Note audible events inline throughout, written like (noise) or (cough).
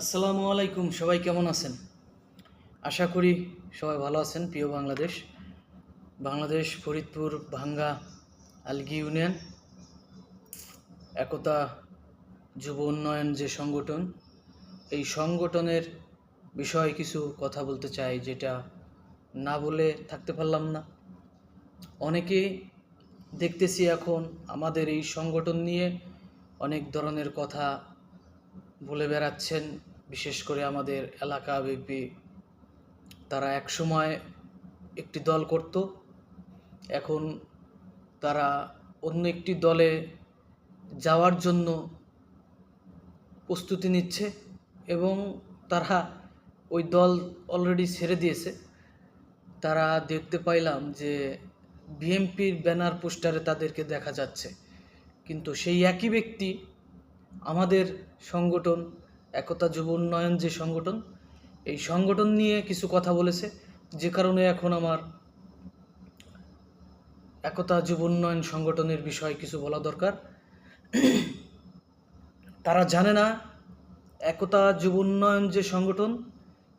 আসসালামু আলাইকুম, সবাই কেমন আছেন? আশা করি সবাই ভালো আছেন, প্রিয় বাংলাদেশ। বাংলাদেশ, ফরিদপুর, ভাঙ্গা, আলগি ইউনিয়ন, একতা যুব উন্নয়ন যে সংগঠন, এই সংগঠনের বিষয়ে কিছু কথা বলতে চাই, যেটা না বলে থাকতে পারলাম না। অনেকে দেখতেছি এখন আমাদের এই সংগঠন নিয়ে অনেক ধরনের কথা বলে বেড়াচ্ছেন বিশেষ করে আমাদের এলাকা বিপি তারা একসময় একটি দল করত। এখন তারা অন্য একটি দলে যাওয়ার জন্য প্রস্তুতি নিচ্ছে এবং তারা ওই দল অলরেডি ছেড়ে দিয়েছে। তারা দেখতে পাইলাম যে বিএমপির ব্যানার পোস্টারে তাদেরকে দেখা যাচ্ছে। কিন্তু সেই একই ব্যক্তি আমাদের সংগঠন একতা যুব উন্নয়ন যে সংগঠন, এই সংগঠন নিয়ে কিছু কথা বলেছে। যে কারণে এখন আমার একতা যুব উন্নয়ন সংগঠনের বিষয়ে কিছু বলা দরকার। তারা জানে না, একতা যুব উন্নয়ন যে সংগঠন,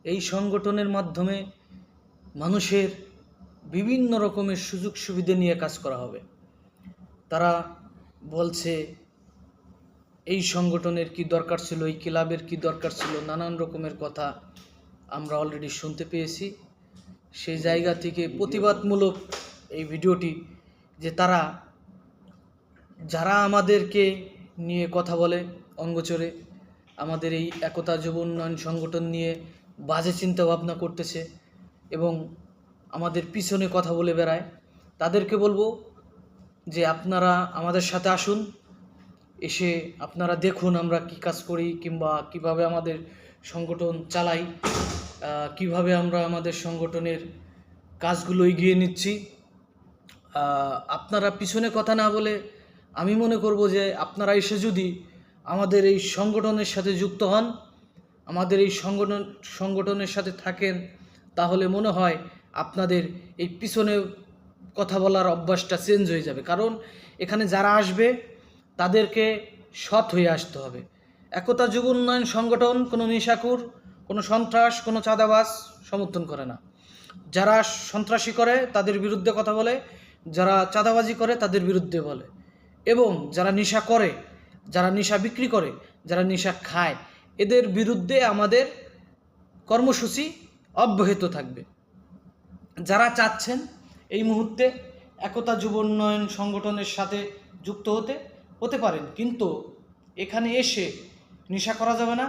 এই সংগঠনের মাধ্যমে মানুষের বিভিন্ন রকমের সুযোগ সুবিধা নিয়ে কাজ করা হবে। তারা বলছে এই সংগঠনের কি দরকার ছিল? এই ক্লাবের কি দরকার ছিল? নানান রকমের কথা আমরা অলরেডি শুনতে পেয়েছি। সেই জায়গা থেকে প্রতিবাদমূলক এই ভিডিওটি যে তারা, যারা আমাদেরকে নিয়ে কথা বলে অঙ্গচরে, আমাদের এই একতা যুব উন্নয়ন সংগঠন নিয়ে বাজে চিন্তা ভাবনা করতেছে এবং আমাদের পিছনে কথা বলে বেড়ায়, তাদেরকে বলব যে আপনারা আমাদের সাথে আসুন। এসে আপনারা দেখুন আমরা কি কাজ করি কিংবা কীভাবে আমাদের সংগঠন চালাই কীভাবে আমরা আমাদের সংগঠনের কাজগুলো এগিয়ে নিচ্ছি। আপনারা পিছনে কথা না বলে আমি মনে করব যে আপনারা এসে যদি আমাদের এই সংগঠনের সাথে যুক্ত হন, আমাদের এই সংগঠন, সংগঠনের সাথে থাকেন, তাহলে মনে হয় আপনাদের এই পিছনে কথা বলার অভ্যাসটা চেঞ্জ হয়ে যাবে। কারণ এখানে যারা আসবে তাদেরকে সৎ হয়ে আসতে হবে। একতা যুব উন্নয়ন সংগঠন, কোনো নিশাকুর কোনো সন্ত্রাস, কোনো চাঁদাবাস সমর্থন করে না। যারা সন্ত্রাসী করে, তাদের বিরুদ্ধে কথা বলে। যারা চাঁদাবাজি করে, তাদের বিরুদ্ধে বলে। এবং যারা নেশা করে, যারা নেশা বিক্রি করে, যারা নেশা খায়, এদের বিরুদ্ধে আমাদের কর্মসূচি অব্যাহত থাকবে। যারা চাচ্ছেন এই মুহূর্তে একতা যুব উন্নয়ন সংগঠনের সাথে যুক্ত হতে হতে পারেন, কিন্তু এখানে এসে নেশা করা যাবে না,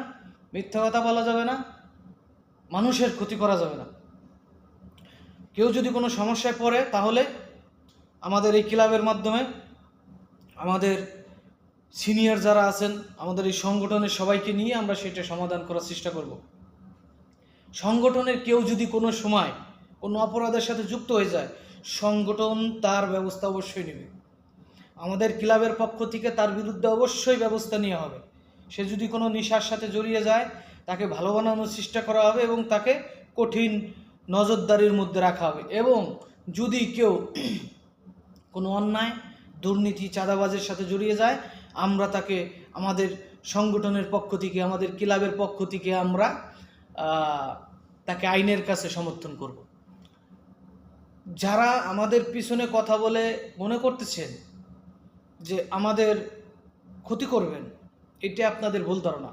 মিথ্যা কথা বলা যাবে না, মানুষের ক্ষতি করা যাবে না। কেউ যদি কোনো সমস্যায় পড়ে, তাহলে আমাদের এই ক্লাবের মাধ্যমে আমাদের সিনিয়র যারা আছেন, আমাদের এই সংগঠনের সবাইকে নিয়ে আমরা সেটা সমাধান করার চেষ্টা করব। সংগঠনের কেউ যদি কোনো সময় কোনো অপরাধের সাথে যুক্ত হয়ে যায়, সংগঠন তার ব্যবস্থা অবশ্যই নেবে। আমাদের ক্লাবের পক্ষ থেকে তার বিরুদ্ধে অবশ্যই ব্যবস্থা নেওয়া হবে। সে যদি কোনো নেশার সাথে জড়িয়ে যায়, তাকে ভালো বানানোর চেষ্টা করা হবে এবং তাকে কঠিন নজরদারির মধ্যে রাখা হবে এবং যদি কেউ (clears throat) কোনো অন্যায়, দুর্নীতি, চাঁদাবাজের সাথে জড়িয়ে যায়, আমরা তাকে আমাদের সংগঠনের পক্ষ থেকে, আমাদের ক্লাবের পক্ষ থেকে আমরা তাকে আইনের কাছে সমর্থন করব। যারা আমাদের পিছনে কথা বলে মনে করতেছেন যে আমাদের ক্ষতি করবেন, এটা আপনাদের ভুল ধারণা।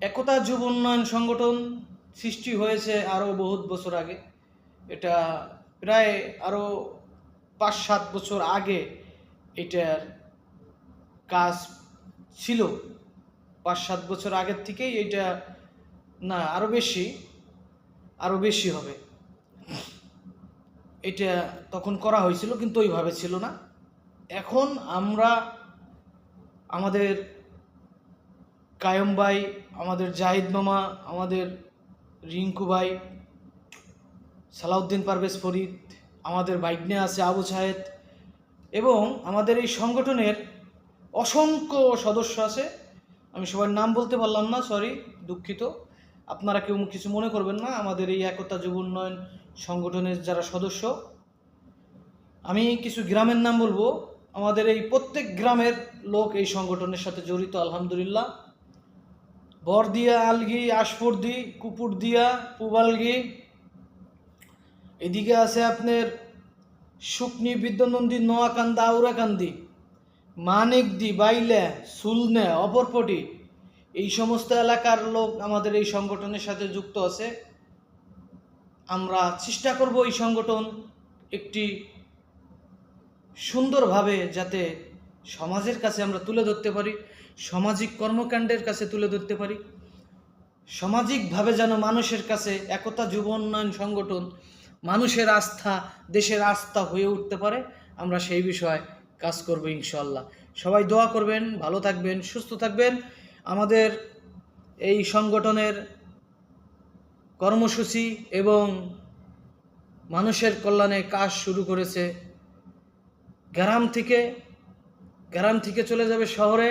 একতা যুব উন্নয়ন সংগঠন সৃষ্টি হয়েছে আরও বহুত বছর আগে। এটা প্রায় আরও পাঁচ সাত বছর আগে এটার কাজ ছিল। পাঁচ সাত বছর আগের থেকেই এটা না, আরও বেশি আরও বেশি হবে। এটা তখন করা হয়েছিল, কিন্তু ওইভাবে ছিল না। এখন আমরা আমাদের কায়ম ভাই, আমাদের জাহিদ মামা, আমাদের রিঙ্কু ভাই, সালাউদ্দিন পারভেজ ফরিদ, আমাদের বাইকনে আছে আবু সাহেদ এবং আমাদের এই সংগঠনের অসংখ্য সদস্য আছে। আমি সবার নাম বলতে পারলাম না সরি দুঃখিত। আপনারা কেউ কিছু মনে করবেন না, আমাদের এই একতা যুব উন্নয়ন সংগঠনের যারা সদস্য। আমি কিছু গ্রামের নাম বলব। আমাদের এই প্রত্যেক গ্রামের লোক এই সংগঠনের সাথে জড়িত, আলহামদুলিল্লাহ। বরদিয়া, আলগি, আশফর্দি কুপুরদিয়া পুবালগি। এদিকে আছে আপনার শুকনি, বিদ্যানন্দী, নোয়াকান্দা, আউরাকান্দি, মানিকদি, বাইলে, সুলনে, অপরপটি। এই সমস্ত এলাকার লোক আমাদের এই সংগঠনের সাথে যুক্ত আছে। আমরা চেষ্টা করব এই সংগঠন একটি সুন্দরভাবে যাতে সমাজের কাছে আমরা তুলে ধরতে পারি, সামাজিক কর্মকাণ্ডের কাছে তুলে ধরতে পারি, সামাজিকভাবে যেন মানুষের কাছে একতা যুব উন্নয়ন সংগঠন মানুষের আস্থা, দেশের আস্থা হয়ে উঠতে পারে, আমরা সেই বিষয়ে কাজ করব ইনশাল্লাহ সবাই দোয়া করবেন, ভালো থাকবেন, সুস্থ থাকবেন। আমাদের এই সংগঠনের কর্মসূচি এবং মানুষের কল্যাণে কাজ শুরু করেছে গ্রাম থেকে গ্রাম থেকে চলে যাবে শহরে,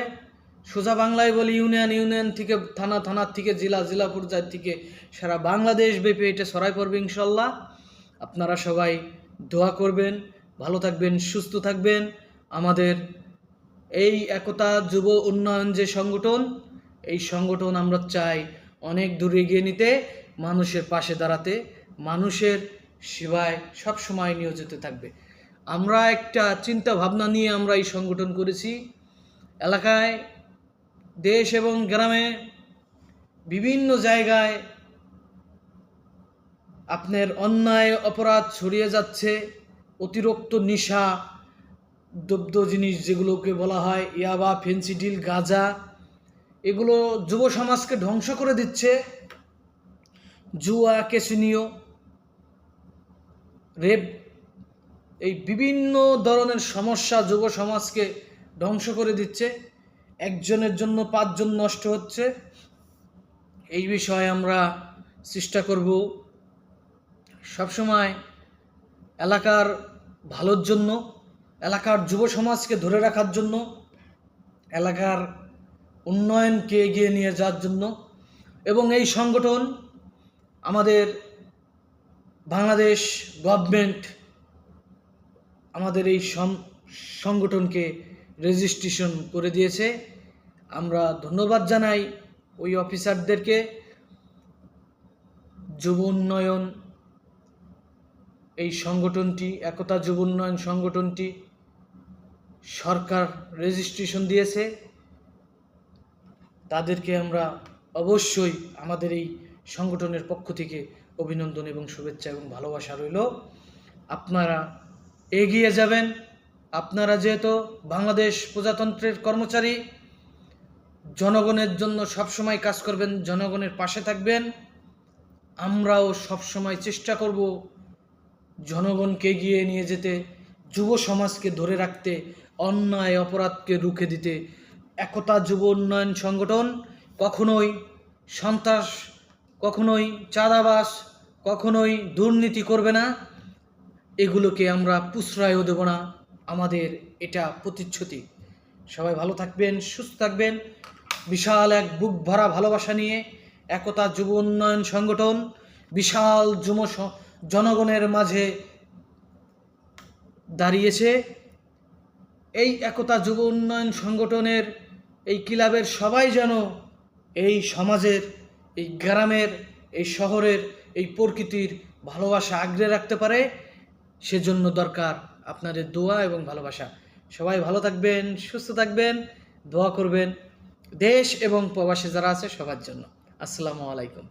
সোজা বাংলায় বলি ইউনিয়ন ইউনিয়ন থেকে থানা থানার থেকে জেলা জেলা পর্যায় থেকে সারা বাংলাদেশ ব্যাপী এটা ছড়াই পড়বে ইনশাল্লাহ। আপনারা সবাই দোয়া করবেন, ভালো থাকবেন, সুস্থ থাকবেন। আমাদের এই একতা যুব উন্নয়ন যে সংগঠন, এই সংগঠন আমরা চাই অনেক দূরে এগিয়ে নিতে, মানুষের পাশে দাঁড়াতে, মানুষের সেবায় সবসময় নিয়োজিত থাকবে। আমরা একটা চিন্তা ভাবনা নিয়ে আমরা এই সংগঠন করেছি। এলাকায়, দেশ এবং গ্রামে বিভিন্ন জায়গায় আপনার অন্যায়, অপরাধ ছড়িয়ে যাচ্ছে। অতিরিক্ত নেশা দ্রব্য জিনিস যেগুলোকে বলা হয়, ইয়াবা, ফেন্সিডিল, গাঁজা, এগুলো যুব সমাজকে ধ্বংস করে দিচ্ছে। জুয়া কেসিনিও রেপ এই বিভিন্ন ধরনের সমস্যা যুব সমাজকে ধ্বংস করে দিচ্ছে। একজনের জন্য পাঁচজন নষ্ট হচ্ছে। এই বিষয়ে আমরা চেষ্টা করব সবসময় এলাকার ভালোর জন্য, এলাকার যুব সমাজকে ধরে রাখার জন্য, এলাকার উন্নয়নকে এগিয়ে নিয়ে যাওয়ার জন্য এবং এই সংগঠন আমাদের বাংলাদেশ গভর্নমেন্ট আমাদের এই সংগঠনকে রেজিস্ট্রেশন করে দিয়েছে। আমরা ধন্যবাদ জানাই ওই অফিসারদেরকে। যুব উন্নয়ন এই সংগঠনটি, একতা যুব উন্নয়ন সংগঠনটি সরকার রেজিস্ট্রেশন দিয়েছে। তাদেরকে আমরা অবশ্যই আমাদের এই সংগঠনের পক্ষ থেকে অভিনন্দন এবং শুভেচ্ছা এবং ভালোবাসা রইল। আপনারা এগিয়ে যাবেন। আপনারা যেহেতু বাংলাদেশ প্রজাতন্ত্রের কর্মচারী, জনগণের জন্য সবসময় কাজ করবেন, জনগণের পাশে থাকবেন। আমরাও সবসময় চেষ্টা করব জনগণকে এগিয়ে নিয়ে যেতে, যুব সমাজকে ধরে রাখতে, অন্যায় অপরাধকে রুখে দিতে। একতা যুব উন্নয়ন সংগঠন কখনোই সন্ত্রাস, কখনোই চাঁদাবাস কখনোই দুর্নীতি করবে না। এগুলোকে আমরা প্রশ্রয়ও দেব না। আমাদের এটা প্রতিশ্রুতি সবাই ভালো থাকবেন, সুস্থ থাকবেন। বিশাল এক বুক ভরা ভালোবাসা নিয়ে একতা যুব উন্নয়ন সংগঠন, বিশাল যুব জনগণের মাঝে দাঁড়িয়েছে। এই একতা যুব উন্নয়ন সংগঠনের এই ক্লাবের সবাই যেন এই সমাজের, এই গ্রামের, এই শহরের এই প্রকৃতির ভালোবাসা আগলে রাখতে পারে। সেজন্য দরকার আপনাদের দোয়া এবং ভালোবাসা। সবাই ভালো থাকবেন, সুস্থ থাকবেন, দোয়া করবেন। দেশ এবং প্রবাসী যারা আছে সবার জন্য। আসসালামু আলাইকুম।